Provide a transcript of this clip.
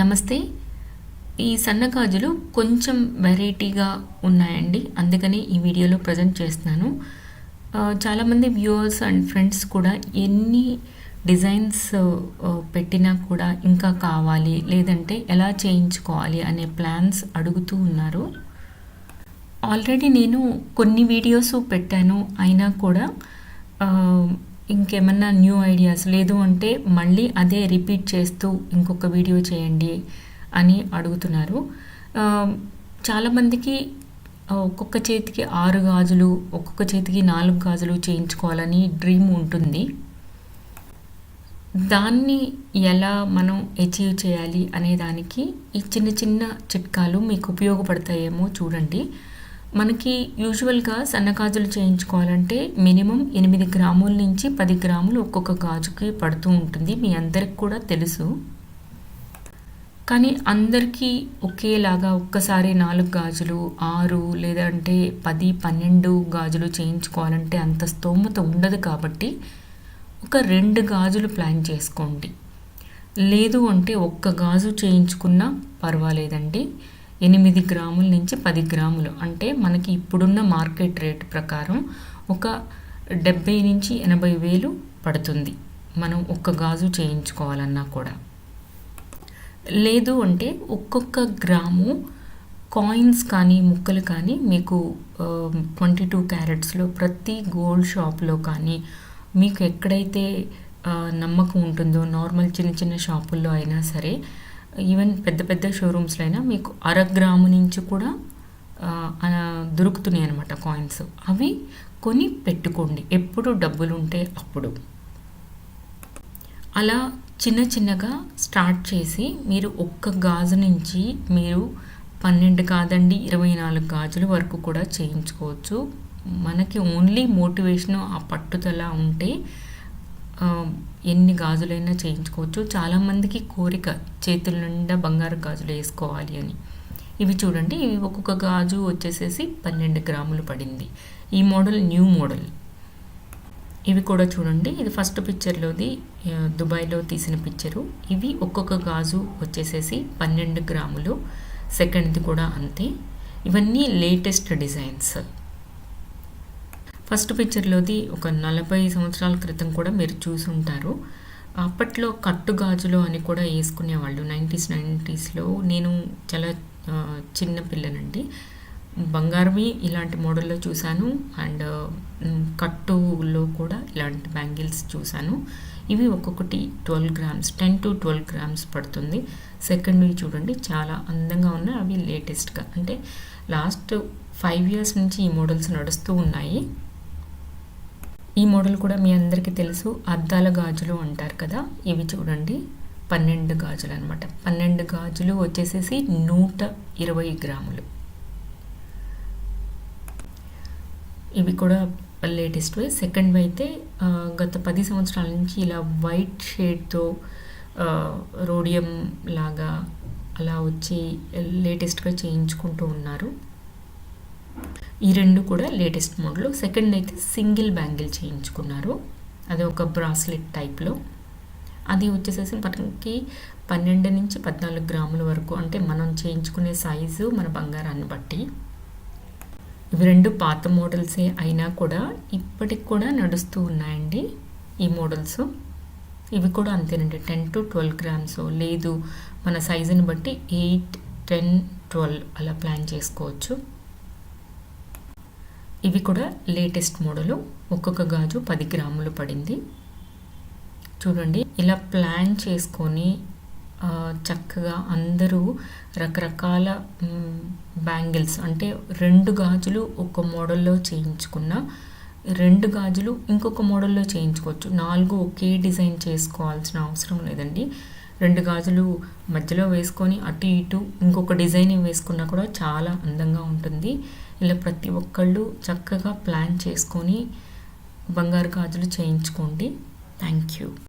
నమస్తే. ఈ సన్నగాజులు కొంచెం వెరైటీగా ఉన్నాయండి. అందుకని ఈ వీడియోలో ప్రజెంట్ చేస్తున్నాను. చాలామంది వ్యూవర్స్ అండ్ ఫ్రెండ్స్ కూడా ఎన్ని డిజైన్స్ పెట్టినా కూడా ఇంకా కావాలి లేదంటే ఎలా చేయించుకోవాలి అనే ప్లాన్స్ అడుగుతూ ఉన్నారు. ఆల్రెడీ నేను కొన్ని వీడియోస్ పెట్టాను. అయినా కూడా ఇంకేమన్నా న్యూ ఐడియాస్ లేదు అంటే మళ్ళీ అదే రిపీట్ చేస్తూ ఇంకొక వీడియో చేయండి అని అడుగుతున్నారు. చాలామందికి ఒక్కొక్క చేతికి ఆరు గాజులు ఒక్కొక్క చేతికి నాలుగు గాజులు చేయించుకోవాలని డ్రీమ్ ఉంటుంది. దాన్ని ఎలా మనం అచీవ్ చేయాలి అనే దానికి ఈ చిన్న చిన్న చిట్కాలు మీకు ఉపయోగపడతాయేమో చూడండి. మనకి యూజువల్గా సన్న గాజులు చేయించుకోవాలంటే మినిమం ఎనిమిది గ్రాముల నుంచి పది గ్రాములు ఒక్కొక్క గాజుకి పడుతూ ఉంటుంది. మీ అందరికి కూడా తెలుసు. కానీ అందరికీ ఒకేలాగా ఒక్కసారి నాలుగు గాజులు ఆరు లేదంటే పది పన్నెండు గాజులు చేయించుకోవాలంటే అంత స్తోమత ఉండదు కాబట్టి ఒక రెండు గాజులు ప్లాన్ చేసుకోండి. లేదు అంటే ఒక్క గాజు చేయించుకున్నా పర్వాలేదండి. ఎనిమిది గ్రాముల నుంచి పది గ్రాములు. అంటే మనకి ఇప్పుడున్న మార్కెట్ రేట్ ప్రకారం ఒక డెబ్బై నుంచి ఎనభై వేలు పడుతుంది. మనం ఒక్క గాజు చేయించుకోవాలన్నా కూడా. లేదు అంటే ఒక్కొక్క గ్రాము కాయిన్స్ కానీ ముక్కలు కానీ మీకు ట్వంటీ టూ క్యారెట్స్లో ప్రతి గోల్డ్ షాప్లో కానీ మీకు ఎక్కడైతే నమ్మకం ఉంటుందో నార్మల్ చిన్న చిన్న షాపుల్లో అయినా సరే ఈవెన్ పెద్ద పెద్ద షోరూమ్స్లో అయినా మీకు అర గ్రాము నుంచి కూడా దొరుకుతున్నాయి అనమాట కాయిన్స్. అవి కొని పెట్టుకోండి. ఎప్పుడు డబ్బులు ఉంటే అప్పుడు. అలా చిన్న చిన్నగా స్టార్ట్ చేసి మీరు ఒక్క గాజు నుంచి మీరు పన్నెండు కాదండి ఇరవై నాలుగు గాజుల వరకు కూడా చేయించుకోవచ్చు. మనకి ఓన్లీ మోటివేషన్ ఆ పట్టుదల ఉంటే ఎన్ని గాజులైనా చేయించుకోవచ్చు. చాలామందికి కోరిక చేతుల నిండా బంగారు గాజులు వేసుకోవాలి అని. ఇవి చూడండి ఇవి ఒక్కొక్క గాజు వచ్చేసేసి పన్నెండు గ్రాములు పడింది. ఈ మోడల్ న్యూ మోడల్. ఇవి కూడా చూడండి ఇది ఫస్ట్ పిక్చర్లోది దుబాయ్లో తీసిన పిక్చరు. ఇవి ఒక్కొక్క గాజు వచ్చేసేసి పన్నెండు గ్రాములు. సెకండ్ది కూడా అంతే. ఇవన్నీ లేటెస్ట్ డిజైన్స్. ఫస్ట్ పిక్చర్లోది ఒక నలభై సంవత్సరాల క్రితం కూడా మీరు చూసి ఉంటారు అప్పట్లో కట్టు గాజులు అని కూడా వేసుకునేవాళ్ళు నైంటీస్ నైంటీస్లో. నేను చాలా చిన్న పిల్లనండి. బంగారమి ఇలాంటి మోడల్లో చూశాను. అండ్ కట్టులో కూడా ఇలాంటి బ్యాంగిల్స్ చూశాను. ఇవి ఒక్కొక్కటి twelve grams ten to twelve grams పడుతుంది. సెకండ్ చూడండి చాలా అందంగా ఉన్నాయి. అవి లేటెస్ట్గా. అంటే లాస్ట్ ఫైవ్ ఇయర్స్ నుంచి ఈ మోడల్స్ నడుస్తూ ఉన్నాయి. ఈ మోడల్ కూడా మీ అందరికీ తెలుసు. అద్దాల గాజులు అంటారు కదా ఇవి చూడండి. పన్నెండు గాజులు అనమాట పన్నెండు గాజులు వచ్చేసేసి నూట ఇరవై గ్రాములు. ఇవి కూడా లేటెస్ట్ వే. సెకండ్ అయితే గత పది సంవత్సరాల నుంచి ఇలా వైట్ షేడ్తో రోడియం లాగా అలా వచ్చి లేటెస్ట్గా చేయించుకుంటూ ఉన్నారు. ఈ రెండు కూడా లేటెస్ట్ మోడల్. సెకండ్ అయితే సింగిల్ బ్యాంగిల్ చేయించుకున్నారు. అది ఒక బ్రాస్లెట్ టైప్లో. అది వచ్చేసేసి మనకి పన్నెండు నుంచి పద్నాలుగు గ్రాముల వరకు అంటే మనం చేయించుకునే సైజు మన బంగారాన్ని బట్టి. ఇవి రెండు పాత మోడల్సే అయినా కూడా ఇప్పటికి కూడా నడుస్తూ ఉన్నాయండి ఈ మోడల్స్. ఇవి కూడా అంతేనండి. Ten to twelve grams. లేదు మన సైజుని బట్టి ఎయిట్ టెన్ ట్వెల్వ్ అలా ప్లాన్ చేసుకోవచ్చు. ఇవి కూడా లేటెస్ట్ మోడలు. ఒక్కొక్క గాజు పది గ్రాములు పడింది. చూడండి ఇలా ప్లాన్ చేసుకొని చక్కగా అందరూ రకరకాల బ్యాంగిల్స్ అంటే రెండు గాజులు ఒక మోడల్లో చేయించుకున్న రెండు గాజులు ఇంకొక మోడల్లో చేయించుకోవచ్చు. నాలుగు ఒకే డిజైన్ చేసుకోవాల్సిన అవసరం లేదండి. రెండు గాజులు మధ్యలో వేసుకొని అటు ఇటు ఇంకొక డిజైన్ వేసుకున్నా కూడా చాలా అందంగా ఉంటుంది. ఇలా ప్రతి ఒక్కళ్ళు చక్కగా ప్లాన్ చేసుకొని బంగారు గాజులు చేయించుకోండి. Thank you.